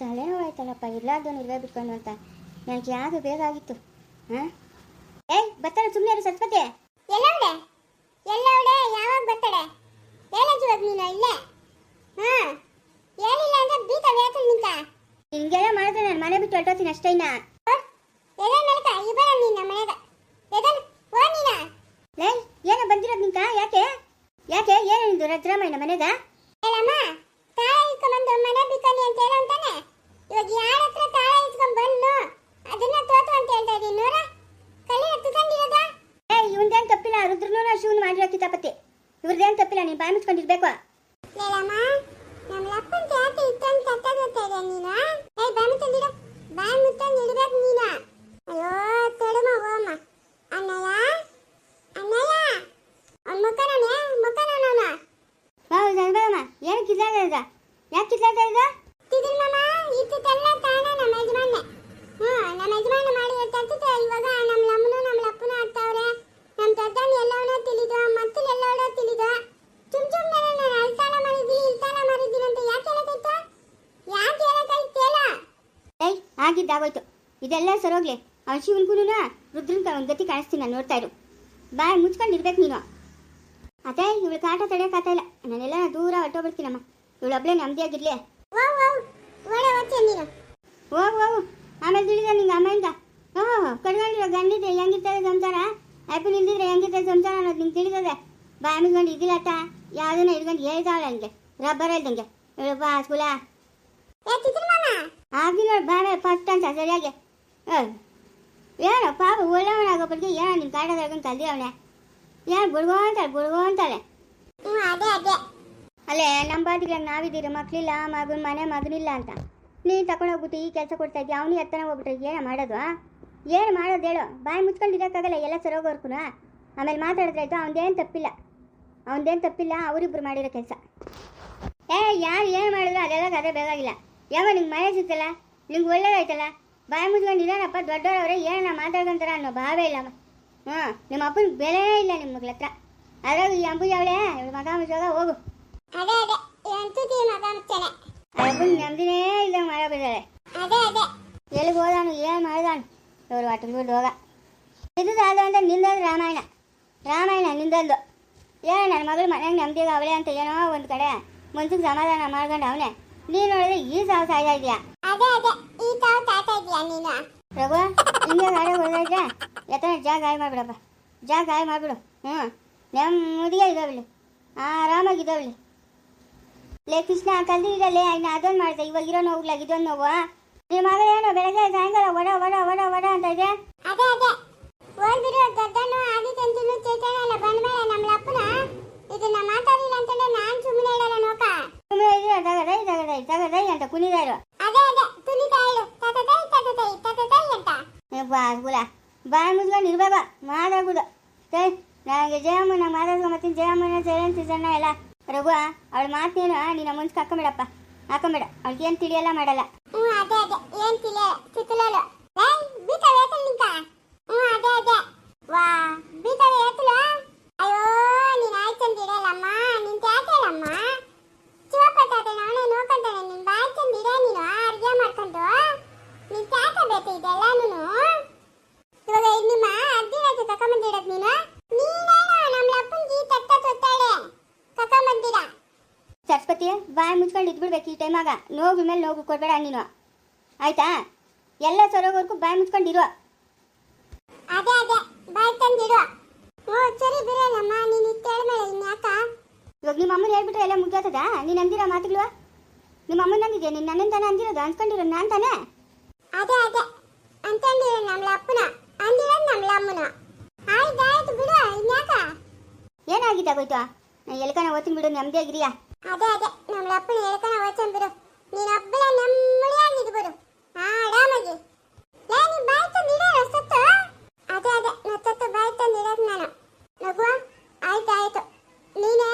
ತಲೆನೋವು ಹೋಯ್ತಲ್ಲಪ್ಪ ಇರ್ಲಾರ್ದು ಇಲ್ಲೇ ಬಿಟ್ಕೊಂಡು ಅಂತ. ನನಗೆ ಯಾವುದು ಬೇಕಾಗಿತ್ತು ಹಾಂ? ಏಯ್ ಬರ್ತಾಳೆ ಸುಮ್ಮನೆ ಇರು ಸರಸ್ವತಿ. ಎಲ್ಲವಡೆ ಎಲ್ಲವಡೆ ಯಾವಾಗ ಬರ್ತಾಳೆ? ಹೇಳಜ್ಜು ಇವಾಗ ನೀನು ಇಲ್ಲೇ? ಹಾ? ಏನಿಲ್ಲ ಅಂದ್ರೆ ಬೀತ ವೇತಲ್ ನಿಂತ. ಹಿಂಗೆಲ್ಲ ಮಾಡಿದ್ರೆ ನಾನು ಮನೆ ಬಿಟ್ಟು ಹೊರಟೋತೀನಿ ಅಷ್ಟೇ ಇನ್ನ. ಮೇಲಕ ಇಬರ ನೀನ್ ನಮ್ಮ ಮನೆಗ. ಎದನ್? ಓ ನೀನ? ಲೇ ಏನೋ ಬಂದಿರೋದು ನಿಂತ? ಯಾಕೆ? ಯಾಕೆ? ಏನು ನಿಂದು? ರಜರಾಮಯ್ಯನ ಮನೆಗ? ಹೇಳಮ್ಮ. ಮನೆ ಬಿಕನಿ ಅಂತ ಹೇಳು ಅಂತಾನೆ. ಇವಾಗ ಯಾರ ಹತ್ರ ತಾಳ ಇಸ್ಕೊಂಡ್ ಬಂದು ಅದನ್ನ ತೋತು ಅಂತ ಹೇಳ್ತಾ ಇದೀನಿ ನೋಡ ಕಲಿ ಹತ್ತಿಕೊಂಡಿರೋದ ಏ ಇವಂದೇನು ತಪ್ಪಿಲ್ಲ. ರುದ್ರನೂ ಶಿವನ್ ಮಾಡಿರೋ ಕಿತಾಪತಿ. ಇವ್ರದೇನ್ ತಪ್ಪಿಲ್ಲ, ನೀನ್ ಬಾಯಿ ಮುಚ್ಕೊಂಡಿರ್ಬೇಕು ಹೇಳಮ್ಮ ನಮ್ಮ ಲಪ್ಪನ್ ಜಾತಿ ಇತ್ತಂತ ತತ್ತಾಗೋತಾ ಇದೆ ನೀನು ಏಯ್ ಬಾಯಿ ಮುತ್ತಂದಿಡು ಬಾಯಿ ಮುತ್ತಂದು ಇಡ್ಬೇಕು ನೀನು ಅಯ್ಯೋ ತಡಮ ಹೋಮ ಅಣ್ಣಯ್ಯ ಅಣ್ಣಯ್ಯ ಅವ್ನ ಮುಖ ನೋನೆ ಮುಖ ನೋನವನ ಹೌದು ಅನ್ಬೇಡಮ್ಮ ಏನು ಕಿತ್ಲಾಡ್ತಾ ಇದ್ದ ಯಾಕೆ ಕಿತ್ಲಾಡ್ತಾ ಇದ್ದ ತಿದಿಲ್ ಮಾಮ ಇತ್ತಿತ್ತೆಲ್ಲ ತಾನ ನಮ್ಮ ಯಜಮಾನ್ನೆ ಹ್ಞೂ ನಮ್ಮ ಯಜಮಾನ ಮಾಡಿ ತತ್ತಿತೆ ಇವಾಗ ನಮ್ಮ ಲಮ್ಮನು ನಮ್ಮ ಲಪ್ಪನು ಆಗ್ತಾವ್ರೆ ನಮ್ಮ ತದ್ದನ್ ಎಲ್ಲವನೋ ತಿಳಿದು ಮತ್ತಲು ಎಲ್ಲವನೋ ತಿಳಿದು ಚುಮ್ ಚುಮ್ನೆ ನಾನು ಅಲ್ತಾನ ಮಾಡಿದ್ದೀನಿ ಇಲ್ತಾನ ಮಾಡಿದ್ದೀನಿ ಅಂತ ಯಾಕೆ ಹೇಳಕೈತ ಯಾಕೆ ಹೇಳಕೈತ ಹೇಳ ಏಯ್ ಆಗಿದ್ದಾಗೋಯ್ತು ಇದೆಲ್ಲ ಸರೋಗ್ಲಿ ಅವನ ಶಿವನ್ಗೂ ರುದ್ರನ್ ಒಂದು ಗತಿ ಕಾಣಿಸ್ತೀನಿ ನಾನು ನೋಡ್ತಾ ಇರು. ಬಾಯ್ ಮುಚ್ಕೊಂಡಿರ್ಬೇಕು ನೀನು. ಅದೇ ಇವಳು ಕಾಟ ತಡೆಯೋಕ್ಕಾಗ್ತಾ ಇಲ್ಲ. ನಾನೆಲ್ಲ ದೂರ ಹೊಟ್ಟೋಗ್ಬಿಡ್ತೀನಮ್ಮ ಇವಳು ನೆಮ್ಮದಿಯಾಗಿರ್ಲಿ. ನಮ್ದಿ ಆಗಿರ್ಲಿ ಒಳ್ಳೆ ಓದ್ತೀಯ ನೀನು. ಹೋಗು ಹೋಗು ಆಮೇಲೆ ತಿಳಿದ ನಿಂಗೆ ಅಮ್ಮಿಂದ ಓಹ್ ಕಡ್ಕೊಂಡಿರೋ ಗಂಡಿದ್ರೆ ಹೆಂಗಿರ್ತದೆ ಸಂಸಾರ? ಆ್ಯಪಲ್ ಇಲ್ದಿದ್ರೆ ಹೆಂಗಿರ್ತದೆ ಸಂಸಾರ ಅನ್ನೋದು ನಿಂಗೆ ತಿಳಿತದೆ? ಬಾಯ್ ಇದಿಲ್ಲ ಅತ್ತ? ಯಾವುದನ್ನ ಹಿಡ್ಕೊಂಡು ಹೇಳ್ತಾವಳ ಹಂಗೆ ರಬ್ಬರ್ ಇಲ್ದಂಗೆ ಇವಳು ಬಾ ಸ್ಕೂಲ ಏ ಬೇಡ ಫಸ್ಟ್ ಅಂತ ಸರಿಯಾಗಿ. ಏನೋ ಪಾಪ ಒಳ್ಳೆಯವನಾಗೋಬ್ಬರಿಗೆ ಏನೋ ನಿನ್ನ ಕಾಟ ತಗೊಂಡು ಕಲ್ದಿ ಅವಳೆ. ಏನು ಗುಡ್ಗೋ ಅಂತಾಳೆ ಗುಡ್ಗೋ ಅಂತಾಳೆ. ಹ್ಞೂ ಅದೇ ಅದೇ. ಅಲ್ಲೇ ನಮ್ಮ ಬಾದಿಗೆ ನಾವಿದ್ದೀರಿ ಮಕ್ಳಿಲ್ಲ ಮಗನ ಮನೆ ಮಗನಿಲ್ಲ ಅಂತ. ನೀನು ತಗೊಂಡೋಗ್ಬಿಟ್ಟು ಈ ಕೆಲಸ ಕೊಡ್ತಾ ಇದ್ದೀಯ? ಅವನಿಗೆ ಎತ್ತನ ಹೋಗ್ಬಿಟ್ರೆ ಏನು ಮಾಡೋದು ಏನು ಮಾಡೋದು ಹೇಳು. ಬಾಯಿ ಮುಚ್ಕೊಂಡು ಇರೋಕ್ಕಾಗಲ್ಲ ಎಲ್ಲ ಸರೋಗೋರ್ಕು ಆಮೇಲೆ ಮಾತಾಡಿದ್ರೆ ಆಯ್ತು ಅವನದೇನು ತಪ್ಪಿಲ್ಲ. ಅವನದೇನು ತಪ್ಪಿಲ್ಲ ಅವರಿಬ್ಬರು ಮಾಡಿರೋ ಕೆಲಸ. ಏ ಯಾರು ಏನು ಮಾಡಿದ್ರು ಅದೆಲ್ಲ ಅದೇ ಬೇಕಾಗಿಲ್ಲ. ಯಾವ ನಿಂಗೆ ಮನೆ ಸಿಗ್ತಲ್ಲ ನಿಂಗೆ ಒಳ್ಳೇದಾಯ್ತಲ್ಲ? ಬಾಯಿ ಮುಚ್ಕೊಂಡು ಇರೋಣಪ್ಪ ದೊಡ್ಡವರವ್ರೆ ಏನನ್ನ ಮಾತಾಡ್ಕೊಂತಾರ ಅನ್ನೋ ಭಾವೇ ಇಲ್ಲಮ್ಮ ಹ್ಞೂ ನಿಮ್ಮ ಅಪ್ಪನ ಬೆಲೆ ಇಲ್ಲ ನಿಮ್ಮ ಮಗಳ ಹತ್ರ. ಅದ್ರಾಗ ಈ ಅಂಬುಜ ಅವಳೆ ಮಗ ಮುಚ್ಚೋಗ ಹೋಗು. ಅದೇ ಅದೇ ಮಗ ಅಪ್ಪನ ನೆಮ್ಮದಿನೇ ಇಲ್ಲ ಮಾಡಬಿದ್ದಾರೆ ಅದೇ ಅದೇ. ಎಲ್ಲಿಗೆ ಹೋದಾನು ಏನು ಮಾಡಿದಾನು? ಇವ್ರು ಒಟ್ಟಿಗೆ ಬಿಟ್ಟು ಹೋಗ. ಇದು ಸಾಲ ಅಂತ ನಿಂದೊಂದು ರಾಮಾಯಣ. ರಾಮಾಯಣ ನಿಂದೊಂದು. ಏ ನನ್ನ ಮಗಳು ಮನೆಗೆ ನೆಮ್ಮದಿಗ ಅವಳೆ ಅಂತ ಏನೋ ಒಂದು ಕಡೆ ಮನ್ಸಿಗೆ ಸಮಾಧಾನ ಮಾಡ್ಕೊಂಡು ಅವನೇ. ನೀನು ನೋಡಿದ್ರೆ ಈ ಸಾವು ಸಾಯ್ತಾ ಇದೀಯ? ಅದೇ ಅದೇ. ಈ ತಾವು ತಾತ ಇದೀಯ ನೀನು? ರಘು ಹಿಂಗೆ ಗಾಡಿ ಹೊಡೆದ್ರೆ ಎತ್ತನ ಜಾಗ ಗಾಯ ಮಾಡ್ಬಿಡಪ್ಪ. ಜಾಗ ಗಾಯ ಮಾಡ್ಬಿಡು. ಹ್ಞೂ ನೆಮ್ಮದಿಗೆ ಇದಾವಳಿ ಆರಾಮಾಗಿದ್ದಾವಳಿ ಲೇ ಕೃಷ್ಣ ಕಲ್ದಿ ಇದಲ್ಲೇ ಇನ್ನು ಅದೊಂದು ಮಾಡ್ದೆ. ಇವಾಗ ಇರೋ ನೋವುಗ್ಲಾಗ ಇದೊಂದು ನೋವು ನಿಮ್ಮ ಮಗಳು ಏನೋ ಬೆಳಗ್ಗೆ ಸಾಯಂಕಾಲ ಒಡ ಒಡ ಒಡ ಒಡ ಅಂತ ಇದೆ? ಅದೇ ಅದೇ. ಓದ್ಬಿಡು ದೊಡ್ಡನು ಆದಿತ್ಯಂತನು ಚೈತನ್ಯ ಎಲ್ಲ ಬಂದ್ಮೇಲೆ ನಮ್ಮ ಲಪ್ಪನ ಇದನ್ನ ಮಾತಾಡಿಲ್ಲ ಅಂತಂದ್ರೆ ನಾನ್ ಸುಮ್ಮನೆ ಹೇಳಲ್ಲ ನೋಕ ಸುಮ್ಮನೆ ಇದೆಯಾ ತಗದೈ ತಗದೈ ತಗದೈ ಅಂತ ಕುಣಿದಾರು ಅದೇ ಅದೇ ತುನಿತಾ ಹೇಳು ತತತೈ ತತತೈ ತತತೈ ಅಂತ ಬಾಗುಲ ಬಾಯಿ ಬಾ ಬಾ. ಮಾತಾಡ್ಬಿಡು. ಸರಿ ನನಗೆ ಜಯಮ್ಮನ ಮತ್ತೆ ಜಯಮ್ಮನ ಸೇರಂತ ಸಣ್ಣ ಎಲ್ಲ ರಘು, ಅವಳು ಮಾತೇನು ನಿನ್ನ ಮುಂಚೆ ಹಾಕೊಂಬೇಡಪ್ಪ ಹಾಕೊಂಬೇಡ. ಅವಳಿಗೆ ಏನು ತಿಳಿಯಲ್ಲ ಮಾಡಲ್ಲ. ಹ್ಞೂ ಅದೇ ಅದೇ. ಏನ್ ತಿಳಿಯ? ಚಿತ್ತಲಲ್ಲ ಏಯ್, ಬೀತ ವೇತಲ್ ನಿಂಕ ಹ್ಞೂ ಅದೇ ಅದೇ. ವಾ, ಬೀತ ವೇತಲ ಅಯ್ಯೋ ನೀನ್ ಆಯ್ತಂತ ಇಡಲ್ಲಮ್ಮ ನಿನ್ ತ್ಯಾಕೇಳಮ್ಮ ಶಿವಪ್ಪ ತಾತ ನಾನೇ ನೋಡ್ಕೊಂತಾನೆ ನಿನ್ ಬಾಯ್ ಚಂದಿರ ನೀನು ಅಡ್ಗೆ ಮಾಡ್ಕೊಂಡು ನಿನ್ ತ್ಯಾಕ ಬೇಕು ಇದೆಲ್ಲ ನೀನು ಇವಾಗ ಇದ್ ನಿಮ್ಮ ಅಜ್ಜಿನ ಹತ್ರ ತಕೊಂಬಂದಿಡದ್ ನೀನು ನೀನೇನೋ ನಮ್ಮ ಲಪ್ಪನ್ಗೆ ತತ್ತ ತೊತ್ತಾಳೆ ತಕೊಂಬಂದಿರ ಸರಸ್ವತಿ ಬಾಯಿ ಮುಚ್ಕೊಂಡು ಇದ್ಬಿಡ್ಬೇಕು ಈ ಟೈಮಾಗ ನೋವು ಮೇಲೆ ನೋವು ಕೊಡಬೇಡ ನೀನು. ಆಯ್ತಾ? ಎಲ್ಲ ಸರೋವರೆಗೂ ಬಾಯಿ ಮುಚ್ಕೊಂಡಿರು ಅದೇ ಅದೇ. ಬಾಯ್ ತಂದಿಡು ಓ ಸರಿ ಬಿಡಲ್ಲಮ್ಮ. ನೀನು ಇತ್ತೇಳ್ಮೇಲೆ ಇನ್ಯಾಕ ಇವಾಗ ನಿಮ್ಮ ಅಮ್ಮನ ಹೇಳ್ಬಿಟ್ರೆ ಎಲ್ಲ ಮುಗಿಯೋತದ ನೀನು ಅಂದಿರೋ ಮಾತುಗಳು? ನಿಮ್ಮ ಅಮ್ಮನ ಅಂದಿದೆ ನೀನು ನನ್ನನ್ನು ತಾನೇ ಅಂದಿರೋದು? ಅನ್ಸ್ಕೊಂಡಿರೋ ನಾನು ತಾನೇ? ಅದೇ ಅದೇ. ಅಂತಂದಿರ ನಮ್ಮ ಅಪ್ಪನ. ಅಂದಿರೋದು ನಮ್ಮ ಅಮ್ಮನ. ಆಯ್ತು ಆಯ್ತು ಬಿಡು ಇನ್ಯಾಕ ಏನಾಗಿದ್ದಾಗೋಯ್ತು ನಾನು ಎಲ್ಕನ ಓದ್ತೀನಿ ಬಿಡು ನೆಮ್ಮದಿಯಾಗಿರಿಯಾ. ಅದೇ ಅದೇ. ನಮ್ಮ ಅಪ್ಪನ ಹೇಳ್ಕನ ವಚನ್ ಬಿಡು ನೀನು ಒಬ್ಬಳ ನೆಮ್ಮದಿಯಾಗಿದ್ದು ಬಿಡು ಆರಾಮಾಗಿ ಲೇ ನೀ ಬಾಯ್ ತಂದಿಡ ಸತ್ತು? ಅದೇ ಅದೇ. ನತ್ತತ್ತು ಬಾಯ್ ತಂದಿಡೋದು ನಾನು. ನಗು ಆಯ್ತು ಆಯ್ತು. ನೀನೇ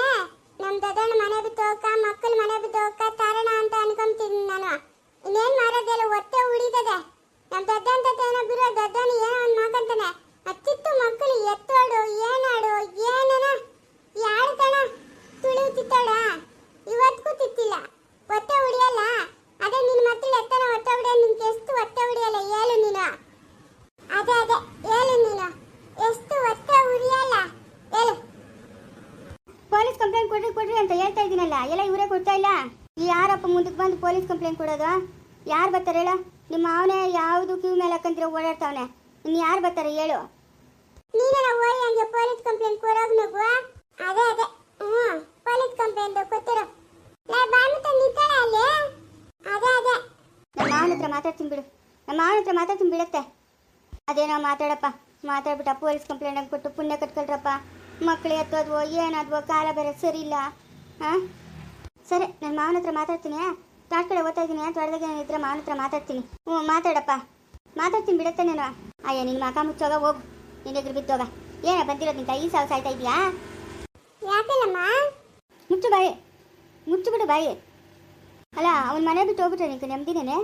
ನಮ್ಮ ದೊಡ್ಡಣ್ಣ ಮನೆ ಬಿಟ್ಟು ಹೋಗಕ್ಕ ಮಕ್ಕಳ ಮನೆ ಬಿಟ್ಟು ಹೋಗಕ್ಕ ತಾರಣ ಅಂತ ಅನ್ಕೊಂತೀನಿ ನಾನು. ಇನ್ನೇನ್ ಮಾಡೋದಿಲ್ಲ ಹೊಟ್ಟೆ ಉಳಿತದೆ. ನಮ್ಮ ದೊಡ್ಡ ತತ್ತ ಏನೋ ಒಂದು ಮಾತಂತಾನೆ ಹತ್ತಿತ್ತು ಮಕ್ಕಳು ಎತ್ತೋಡು ಏನಾಡು ಏನನ ಯಾಡ್ತಣ ತುಳಿಯುತ್ತಿತ್ತಾಳ ಇವತ್ತಿಗೂ ತಿತ್ತಿಲ್ಲ ಹೊಟ್ಟೆ ಉಳಿಯಲ್ಲ ಅದೇ ನಿನ್ನ ಮಕ್ಕಳು ಎತ್ತ ಕೊಡ್ರಿ ಕೊಡ್ರಿ ಅಂತ ಹೇಳ್ತಾ ಇದ್ದೀನಲ್ಲ ಕೊಡ್ತಾ ಇಲ್ಲ? ಯಾರಪ್ಪ ಮುಂದಕ್ಕೆ ಬಂದು ಪೊಲೀಸ್ ಕಂಪ್ಲೇಂಟ್ ಕೊಡೋದು? ಯಾರು ಬರ್ತಾರೆ ಹೇಳ? ನಿಮ್ಮ ಅವನೇ ಯಾವುದು ಕ್ಯೂ ಮೇಲೆ ಹಾಕಂದ್ರೆ ಓಡಾಡ್ತಾವನೆ. ಇನ್ನು ಯಾರು ಬರ್ತಾರೆ ಹೇಳು. ನೀನ ಓಡಿ ಹಂಗೆ ಪೊಲೀಸ್ ಕಂಪ್ಲೇಂಟ್ ಕೊಡೋಗ್ ನಗು ಅದೇ ಅದೇ. ಹ್ಞೂ ಪೊಲೀಸ್ ಕಂಪ್ಲೇಂಟ್ ಕೊಟ್ಟಿರೋ ನಾ ಬಾಯ್ಬಿಟ್ಟು ನಿಂತಾಳೆ ಅಲ್ಲಿ. ಅದೇ ಅದೇ. ನಮ್ಮ ಮಾವನ ಹತ್ರ ಮಾತಾಡ್ತೀನಿ ಬಿಡು. ನಮ್ಮ ಮಾವನ ಹತ್ರ ಮಾತಾಡ್ತೀನಿ ಬಿಡತ್ತೆ. ಅದೇನೋ ಮಾತಾಡಪ್ಪ. ಮಾತಾಡ್ಬಿಟ್ಟ ಪೊಲೀಸ್ ಕಂಪ್ಲೇಂಟ್ ಕೊಟ್ಟು ಪುಣ್ಯ ಕಟ್ಕೊಳ್ರಪ್ಪ. ಮಕ್ಕಳು ಎತ್ತೋದ್ವೋ ಏನಾದ್ವೋ ಕಾಲ ಬೇರೆ ಸರಿ ಇಲ್ಲ. ಹಾಂ ಸರಿ ನಾನು ಮಾವನ ಹತ್ರ ಮಾತಾಡ್ತೀನಿ ತಾಟ್ ಕಡೆ ಓದ್ತಾ ಇದ್ದೀನಿ ತ್ವಾಟದಾಗ ನಾನು ಇದ್ರೆ ಮಾವನ ಹತ್ರ ಮಾತಾಡ್ತೀನಿ. ಹ್ಞೂ ಮಾತಾಡಪ್ಪ. ಮಾತಾಡ್ತೀನಿ ಬಿಡತ್ತೆ ನಾನು. ಅಯ್ಯ ನಿನ್ನ ಮಕ ಮುಚ್ಚೋಗ ಹೋಗು. ನಿನ್ನೆಗ್ರು ಬಿದ್ದೋಗ. ಏನ ಬಂದಿರೋದು ನಿಂತ ಈ ಸಾವು ಸಾಯ್ತಾ ಇದೆಯಾ? ಯಾಕಿಲ್ಲಮ್ಮ? ಮುಚ್ಚು ಬಾಯಿ. ಮುಚ್ಚು ಬಿಡು ಬಾಯಿ. ಅಲ್ಲ ಅವ್ನ ಮನೆ ಬಿಟ್ಟು ಹೋಗ್ಬಿಟ್ರೆ ನಿಂಗೆ ನೆಮ್ಮದಿನೇನೆ?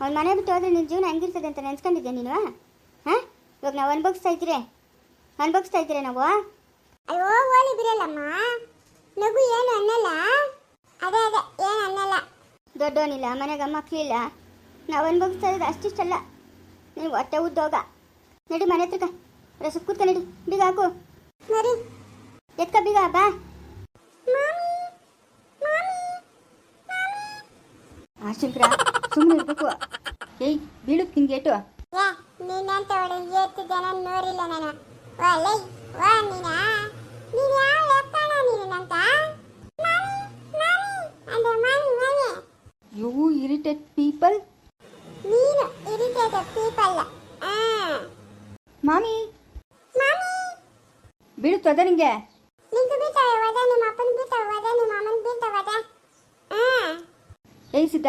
ಅವ್ನ ಮನೆ ಬಿಟ್ಟು ಹೋದ್ರೆ ನಿನ್ನ ಜೀವನ ಹೆಂಗಿರ್ತದೆ ಅಂತ ನೆನ್ಸ್ಕೊಂಡಿದ್ದೆ ನೀನು ಹಾಂ? ಇವಾಗ ನಾವು ಅನ್ಭವಿಸ್ತಾ ಇದ್ದೀರಿ? ಅನ್ಭವಿಸ್ತಾ ಇದ್ದೀರಿ ನಾವು ಅಯ್ಯೋ ಓಲಿ ಬಿರಲ್ಲಮ್ಮ ನಗು ಏನು ಅನ್ನಲ್ಲ? ಅದೇ ಅದೇ ಏನು ಅನ್ನಲ್ಲ ದೊಡ್ಡವನಿಲ್ಲ ಮನೆಗೆ ಮಕ್ಕಳಿಲ್ಲ ನಾವು ಅನುಭವಿಸ್ತಾ ಇರೋದು ಅಷ್ಟಿಷ್ಟಲ್ಲ. ನೀವು ಹೊಟ್ಟೆ ಉದ್ದೋಗ. ನಡಿ ಮನೆ ಹತ್ರಕ ರಸ ಕೂತ್ಕ ನಡಿ. ಬೀಗ ಹಾಕು. ಮರಿ ಎತ್ಕ ಬೀಗ ಬಾ. ಆಶಂಕರ ಸುಮ್ಮನೆ ಇರ್ಬೇಕು. ಏಯ್ ಬೀಳು ನಿಂಗೆ ಏಟು. ನೀನಂತ ಒಳ್ಳೆ ಏತಿದ್ದೆ ನಾನು ನೋಡಿಲ್ಲ ನಾನು. ಒಳ್ಳೆ ವಾ ನೀನು ಯಾವ ಲೆಕ್ಕಣ ನೀನು ನಂತ ಮಾಮಿ ಮಾಮಿ ಅಂದ್ರೆ ಮಾಮಿ ಮಾಮಿ ಯು ಇರಿಟೇಟ್ ಪೀಪಲ್ ನೀನು ಇರಿಟೇಟ್ ಪೀಪಲ್ ಆ ಮಾಮಿ ಮಾಮಿ ಬೀಳುತ್ತದ ನಿಂಗೆ ನಿಂಗೆ ಬೀಳ್ತಾವೆ ವದ ನಿಮ್ಮ ಅಪ್ಪನ ಬೀಳ್ತಾವೆ ವದ ನಿಮ್ಮ ಅಮ್ಮನ ಬೀಳ್ತಾವೆ ವದ ಆ ಏಯ್ ಸಿದ್ಧ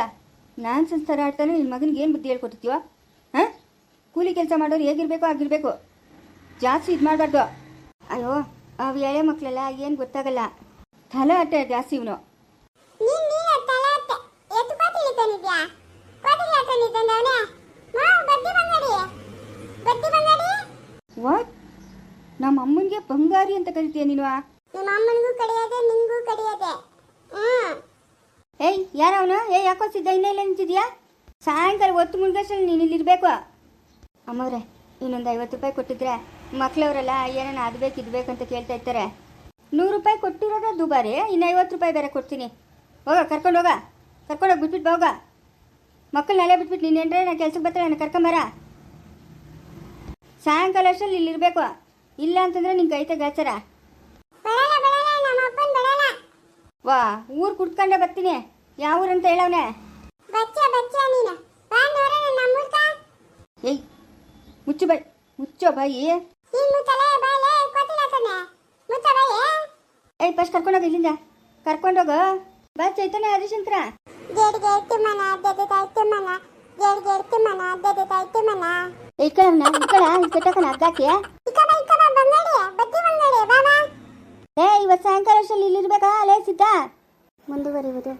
ನಾನು ಸಂಸ್ಕಾರ ಆಡ್ತಾನೆ ನಿನ್ನ ಮಗನಿಗೆ ಏನು ಬುದ್ಧಿ ಹೇಳ್ಕೊಟ್ಟಿದ್ಯೋ ಹಾಂ? ಕೂಲಿ ಕೆಲಸ ಮಾಡೋರು ಹೇಗಿರಬೇಕು ಆಗಿರಬೇಕು ಜಾಸ್ತಿ ಇದು ಮಾಡಬಾರ್ದು. ಅಯ್ಯೋ ಅವು ಎಳೆ ಮಕ್ಕಳೆಲ್ಲ ಏನು ಗೊತ್ತಾಗಲ್ಲ. ತಲೆ ಅಟ್ಟೆ ಜಾಸ್ತಿ ಇವನು. ನೀನ್ ನೀನು ತಲಾಟೆ ಎತ್ತು ಕೋತಿಲಿ ತಂದಿದ್ಯಾ? ಕೋತಿಲಿ ತಂದಿದ್ದವನೇ ಮಾ ಬಡ್ಡಿ ಬಂಗಡಿ ಬಡ್ಡಿ ಬಂಗಡಿ ವಾಟ್ ನಮ್ಮ ಅಮ್ಮನಿಗೆ ಬಂಗಾರಿ ಅಂತ ಕರಿತೀಯ ನೀನು ನಿಮ್ಮ ಅಮ್ಮನಿಗೂ ಕಡಿಯದೆ ನಿಂಗೂ ಕಡಿಯದೆ. ಏಯ್ ಯಾರ ಅವನು ಏಯ್ ಯಾಕೋ ಸಿದ್ಧ ಇನ್ನೆಲ್ಲ ಇಲ್ಲ ನಿಂತಿದ್ಯಾ? ಸಾಯಂಕಾಲ ಹೊತ್ತು ಮುಳುಗಷ್ಟಲ್ಲಿ ನೀನು ಇಲ್ಲಿರ್ಬೇಕು. ಅಮ್ಮವ್ರೆ ಇನ್ನೊಂದು ಐವತ್ತು ರೂಪಾಯಿ ಕೊಟ್ಟಿದ್ರೆ ಮಕ್ಳವರೆಲ್ಲ ಏನೇನು ಅದು ಬೇಕು ಇದು ಬೇಕು ಅಂತ ಕೇಳ್ತಾ ಇರ್ತಾರೆ. ನೂರು ರೂಪಾಯಿ ಕೊಟ್ಟಿರೋದ ದುಬಾರಿ ಇನ್ನು ಐವತ್ತು ರೂಪಾಯಿ ಬೇರೆ ಕೊಡ್ತೀನಿ. ಹೋಗ ಕರ್ಕೊಂಡು ಹೋಗ. ಕರ್ಕೊಂಡೋಗಿ ಬಿಟ್ಬಿಟ್ಟು ಹೋಗ. ಮಕ್ಕಳನ್ನೆಲ್ಲ ಬಿಟ್ಬಿಟ್ಟು ನೀನು ಏನ್ರೆ ನಾನು ಕೆಲ್ಸಕ್ಕೆ ಬರ್ತಾರೆ ನಾನು ಕರ್ಕೊಂಬರ. ಸಾಯಂಕಾಲ ಅಷ್ಟರಲ್ಲಿ ಇಲ್ಲಿರ್ಬೇಕು ಇಲ್ಲ ಅಂತಂದ್ರೆ ನಿಂಗೆ ಐತೆ ಗಾಚಾರ. ವಾ ಊರು ಕುಡ್ಕೊಂಡೆ ಬರ್ತೀನಿ. ಯಾವ ಊರಂತ ಹೇಳವನೆ? ಬಚ್ಚ ಬಚ್ಚ ನೀನು. ಬಾ ನೋಡೋಣ ಏಯ್ ಮುಚ್ಚು ಬಾಯಿ ಮುಚ್ಚೋ ಬಾಯಿ. ಏಯ್ ಫಸ್ಟ್ ಕರ್ಕೊಂಡೋಗ ಇಲ್ಲಿಂದ. ಕರ್ಕೊಂಡೋಗು ಬಾ ಚೈತನ್ಯ ಆದಿಶಂಕರ. ಗೇಡ್ ಗೇಡ್ ಮನ ಅದ್ದದ ತಾಯ್ತು ಮನ ಗೇಡ್ ಗೇಡ್ ಮನ ಅದ್ದದ ತಾಯ್ತು ಮನ ಏ ಇವತ್ತು ಸಾಯಂಕಾಲ ಅಷ್ಟರಲ್ಲಿ ಇಲ್ಲಿರ್ಬೇಕಾ ಅಲ್ಲೇ ಸಿದ್ಧ ಮುಂದುವರಿಯುವುದು.